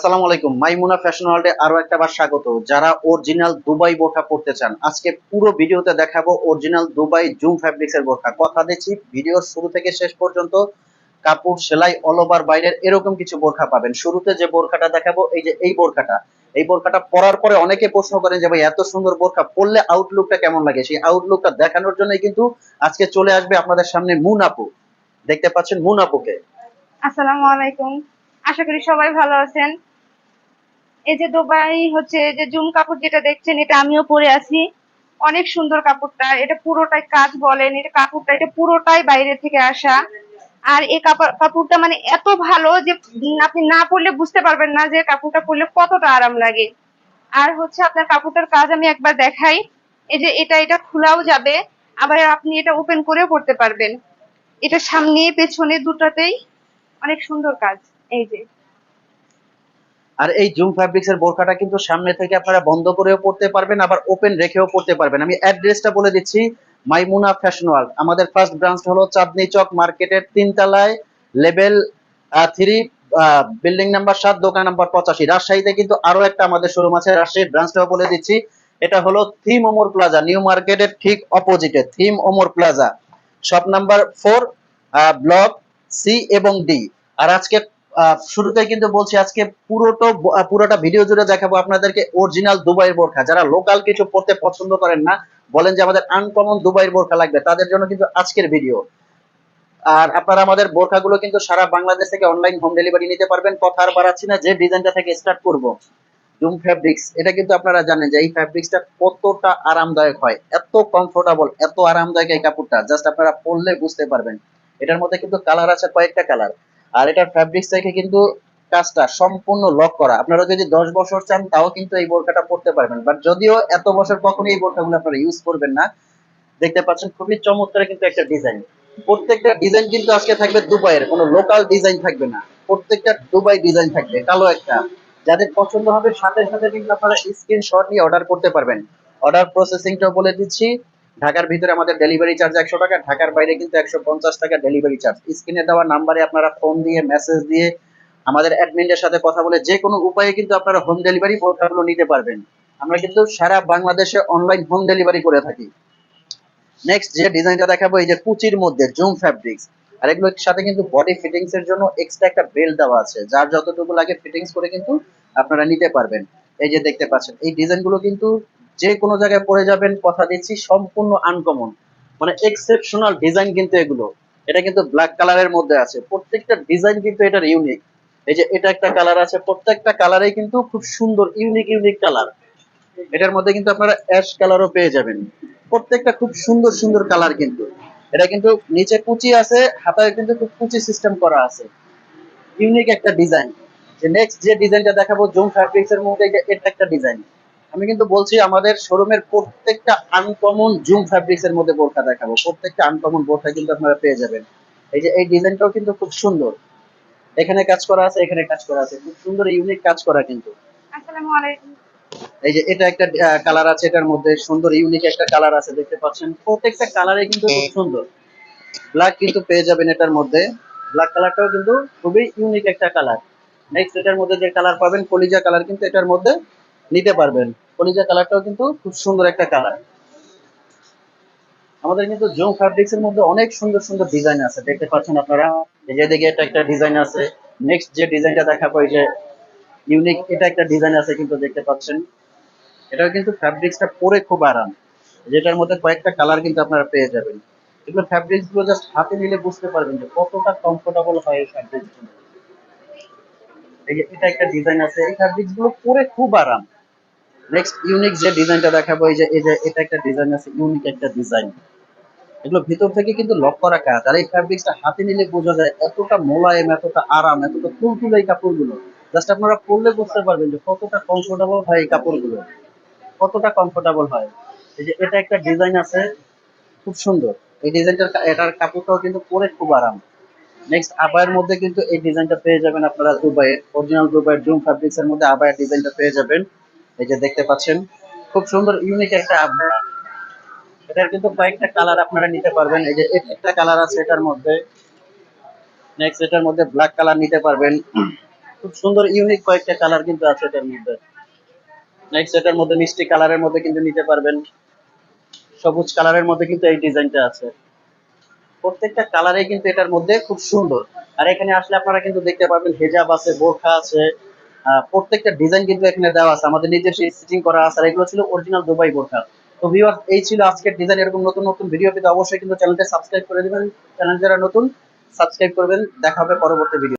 আসসালামু আলাইকুম। মাইমুনা ফ্যাশন ওয়ার্ল্ডে আরও একটা বার স্বাগত। যারা অরিজিনাল দুবাই বোরখা পড়তে চান, আজকে পুরো ভিডিওতে দেখাবো অরিজিনাল দুবাই জুম ফ্যাব্রিক্স এর বোরখা। কথা দিচ্ছি, ভিডিওর শুরু থেকে শেষ পর্যন্ত কাপড় সেলাই অল ওভার বাইরের এরকম কিছু বোরখা পাবেন। শুরুতে যে বোরখাটা দেখাবো, এই যে এই বোরখাটা। এই বোরখাটা পরার পরে অনেকে প্রশ্ন করেন যে, ভাই, এত সুন্দর বোরখা পরলে আউটলুকটা কেমন লাগে? সেই আউটলুকটা দেখানোর জন্যই কিন্তু আজকে চলে আসবে আপনাদের সামনে মুন আপু। দেখতে পাচ্ছেন মুন আপুকে। আসসালামু আলাইকুম। আশা করি সবাই ভালো আছেন। এই যে দুবাই হচ্ছে যে জুম কাপড় যেটা দেখছেন, এটা আমিও পরে আছি। অনেক সুন্দর কাপড়টা, এটা পুরোটাই কাজ বলেন, এটা কাপড়টা, এটা পুরোটাই বাইরে থেকে আসা। আর এই কাপড় কাপড়টা মানে এত ভালো যে আপনি না পরলে বুঝতে পারবেন না যে কাপড়টা পরলে কতটা আরাম লাগে। আর হচ্ছে আপনার কাপড়টার কাজ আমি একবার দেখাই। এই যে এটা এটা খোলাও যাবে, আবার আপনি এটা ওপেন করেও পড়তে পারবেন। এটা সামনে, পেছনে দুটাতেই অনেক সুন্দর কাজ, এই যে। আর এই জুম ফ্যাব্রিক্স এর বোরখাটা কিন্তু সামনে থেকে আপনারা বন্ধ করেও পড়তে পারবেন, আবার ওপেন রেখেও পড়তে পারবেন। আমি অ্যাড্রেসটা বলে দিচ্ছি মাইমুনা ফ্যাশন ওয়ার্ল্ড আমাদের ফার্স্ট ব্রাঞ্চ হলো চাঁদনি চক মার্কেটের তিনতলায় লেভেল থ্রি বিল্ডিং নাম্বার সাত, দোকান নাম্বার পঁচাশি। রাজশাহীতে কিন্তু আরও একটা আমাদের শোরুম আছে, রাজশাহীর ব্রাঞ্চটাও বলে দিচ্ছি। এটা হলো থিম ওমর প্লাজা, নিউ মার্কেটের ঠিক অপোজিটে theme Omar plaza. Shop number four block C এবং ডি। আর আজকে শুরুতেই কিন্তু বলছি আজকে পুরোটা পুরোটা ভিডিও জুড়ে দেখাবো আপনাদেরকে অরিজিনাল দুবাইয়ের বোরখা। যারা লোকাল কিছু পড়তে পছন্দ করেন না, বলেন যে আমাদের আনকমন দুবাইয়ের বোরখা লাগবে, তাদের জন্য কিন্তু আজকের ভিডিও আর আপনারা আমাদের বোরখাগুলো কিন্তু সারা বাংলাদেশ থেকে অনলাইন হোম ডেলিভারি নিতে পারবেন। কথা আর বাড়াচ্ছি না, যে ডিজাইনটা থেকে স্টার্ট করব জুম ফ্যাব্রিক্স এটা কিন্তু আপনারা জানেন যে এই ফ্যাব্রিক্সটা কতটা আরামদায়ক হয়। এত কমফোর্টেবল এত আরামদায়ক এই কাপড়টা জাস্ট আপনারা পরলে বুঝতে পারবেন। এটার মধ্যে কিন্তু কালার আছে কয়েকটা কালার আর এটার ফ্যাব্রিক্স থেকে কিন্তু কাজটা সম্পূর্ণ লক করা। আপনারা যদি দশ বছর চান, তাও কিন্তু এই বোরখাটা পরতে পারবেন। বাট যদিও এত বছর কখনোই এই বোরখাগুলো আপনারা ইউজ করবেন না, দেখতে পাচ্ছেন খুবই চমৎকার কিন্তু একটা ডিজাইন প্রত্যেকটা ডিজাইন কিন্তু আজকে থাকবে দুবাইয়ের, কোনো লোকাল ডিজাইন থাকবে না। প্রত্যেকটা দুবাই ডিজাইন থাকবে, কালো একটা। যাদের পছন্দ হবে, সাথে সাথে কিন্তু আপনারা স্ক্রিনশট নিয়ে অর্ডার করতে পারবেন। অর্ডার প্রসেসিংটা বলে দিচ্ছি। ঢাকার ভিতরে আমাদের ডেলিভারি চার্জ একশো টাকা, ঢাকার বাইরে কিন্তু একশো পঞ্চাশ টাকা ডেলিভারি চার্জ স্ক্রিনে দেওয়া নাম্বারে আপনারা ফোন দিয়ে মেসেজ দিয়ে আমাদের অ্যাডমিনের সাথে কথা বলে যে কোনো উপায়ে কিন্তু আপনারা হোম ডেলিভারি বোরখাগুলো নিতে পারবেন। আমরা কিন্তু সারা বাংলাদেশে অনলাইন হোম ডেলিভারি করে থাকি। নেক্সট যে ডিজাইনটা দেখাবো, এই যে কুচির মধ্যে, জুম ফ্যাব্রিক্স আর এগুলোর সাথে কিন্তু বডি ফিটিংস এর জন্য এক্সট্রা একটা বেল্ট দেওয়া আছে, যার যতটুকু লাগে ফিটিংস করে কিন্তু আপনারা নিতে পারবেন। এই যে দেখতে পাচ্ছেন, এই ডিজাইনগুলো কিন্তু যে কোনো জায়গায় পরে যাবেন, কথা দিচ্ছি, সম্পূর্ণ আনকমন মানে এক্সেপশনাল ডিজাইন কিন্তু এগুলো। এটা কিন্তু ব্ল্যাক কালারের মধ্যে আছে। প্রত্যেকটা ডিজাইন কিন্তু এটার ইউনিক এই যে এটা একটা কালার আছে, প্রত্যেকটা কালারেই কিন্তু খুব সুন্দর ইউনিক ইউনিক কালার এটার মধ্যে কিন্তু আপনারা অ্যাশ কালারও পেয়ে যাবেন। প্রত্যেকটা খুব সুন্দর সুন্দর কালার কিন্তু। এটা কিন্তু নিচে কুচি আছে, হাতায় কিন্তু খুব কুচি সিস্টেম করা আছে। ইউনিক একটা ডিজাইন যে নেক্সট যে ডিজাইনটা দেখাবো জুম ফ্যাব্রিক্স এর মধ্যে এটা একটা ডিজাইন আমি কিন্তু বলছি আমাদের শোরুমের প্রত্যেকটা আনকমন জুম ফ্যাব্রিক্স এর মধ্যে বোরখা দেখাবো। প্রত্যেকটা আনকমন বোরখা কিন্তু আপনারা পেয়ে যাবেন। এই যে এই ডিজাইনটাও কিন্তু খুব সুন্দর। এখানে কাজ করা আছে এখানে কাজ করা আছে। খুব সুন্দর ইউনিক কাজ করা কিন্তু। আসসালামু আলাইকুম। এই যে এটা একটা কালার আছে এটার মধ্যে। সুন্দর ইউনিক একটা কালার আছে দেখতে পাচ্ছেন। প্রত্যেকটা কালারে কিন্তু খুব সুন্দর। ব্ল্যাক কিন্তু পেয়ে যাবেন এটার মধ্যে। ব্ল্যাক কালারটাও কিন্তু খুবই ইউনিক একটা কালার নেক্সট এটার মধ্যে যে কালার পাবেন কলিজা কালার কিন্তু এটার মধ্যে নিতে পারবেন। কলিজা কালারটাও কিন্তু খুব সুন্দর একটা কালার। আমাদের কিন্তু জুম ফ্যাব্রিক্স এর মধ্যে অনেক সুন্দর সুন্দর ডিজাইন আছে, দেখতে পাচ্ছেন আপনারা? এই যে দিকে এটা একটা ডিজাইন আছে। নেক্সট যে ডিজাইনটা দেখাবো, এই যে ইউনিক এটা একটা ডিজাইন আছে কিন্তু দেখতে পাচ্ছেন। এটাও কিন্তু ফ্যাব্রিক্সটা পরে খুব আরাম। যেটার মধ্যে কয়েকটা কালার কিন্তু আপনারা পেয়ে যাবেন। এগুলো ফ্যাব্রিক্সগুলো জাস্ট হাতে নিলে বুঝতে পারবেন যে কতটা কমফোর্টেবল হয় এই ফ্যাব্রিক্স এই যে এটা একটা ডিজাইন আছে। এই ফ্যাব্রিক্সগুলো পরে খুব আরাম। নেক্সট ইউনিক যে ডিজাইনটা দেখাবো, এই যে এই যে, এটা একটা ডিজাইন আছে ইউনিক একটা ডিজাইন এগুলো ভিতর থেকে কিন্তু লক করা কাজ। আর এই ফ্যাব্রিক্সটা হাতে নিলে বোঝা যায় এতটা মোলায়েম, এতটা আরাম, এতটা তুলতুলে এই কাপড়গুলো। জাস্ট আপনারা পরলে বুঝতে পারবেন যে কতটা কমফোর্টেবল হয় এই কাপড়গুলো। কতটা কমফোর্টেবল হয়। এই যে, এটা একটা ডিজাইন আছে, খুব সুন্দর। এই ডিজাইনটার এটার কাপড়টাও কিন্তু পরে খুব আরাম। নেক্সট আবায়ের মধ্যে কিন্তু এই ডিজাইনটা পেয়ে যাবেন আপনারা দুবাইয়ের অরিজিনাল দুবাইয়ের জুম ফ্যাব্রিক্স এর মধ্যে আবায়ের ডিজাইনটা পেয়ে যাবেন। এই যে দেখতে পাচ্ছেন, খুব সুন্দর ইউনিক একটা এটার কিন্তু কয়েকটা কালার আপনারা নিতে পারবেন। এই যে একটা কালার আছে এটার মধ্যে। নেক্সট এটার মধ্যে ব্ল্যাক কালার নিতে পারবেন। খুব সুন্দর ইউনিক কয়েকটা কালার কিন্তু আছে এটার মধ্যে। নেক্সট এটার মধ্যে মিষ্টি কালারের মধ্যে কিন্তু নিতে পারবেন। সবুজ কালারের মধ্যে কিন্তু এই ডিজাইনটা আছে। প্রত্যেকটা কালারে কিন্তু এটার মধ্যে খুব সুন্দর। আর এখানে আসলে আপনারা কিন্তু দেখতে পারবেন হেজাব আছে, বোরখা আছে। প্রত্যেকটা ডিজাইন কিন্তু এখানে দেওয়া আছে। আমাদের নিজস্ব স্টিচিং করা আছে, আর এগুলো ছিল অরিজিনাল দুবাই বোরখা। তো ভিউয়ার এই ছিল আজকের ডিজাইন এরকম নতুন নতুন ভিডিও পেতে অবশ্যই কিন্তু চ্যানেলটা সাবস্ক্রাইব করে দিবেন। চ্যানেল যারা নতুন সাবস্ক্রাইব করবেন। দেখা হবে পরবর্তী ভিডিও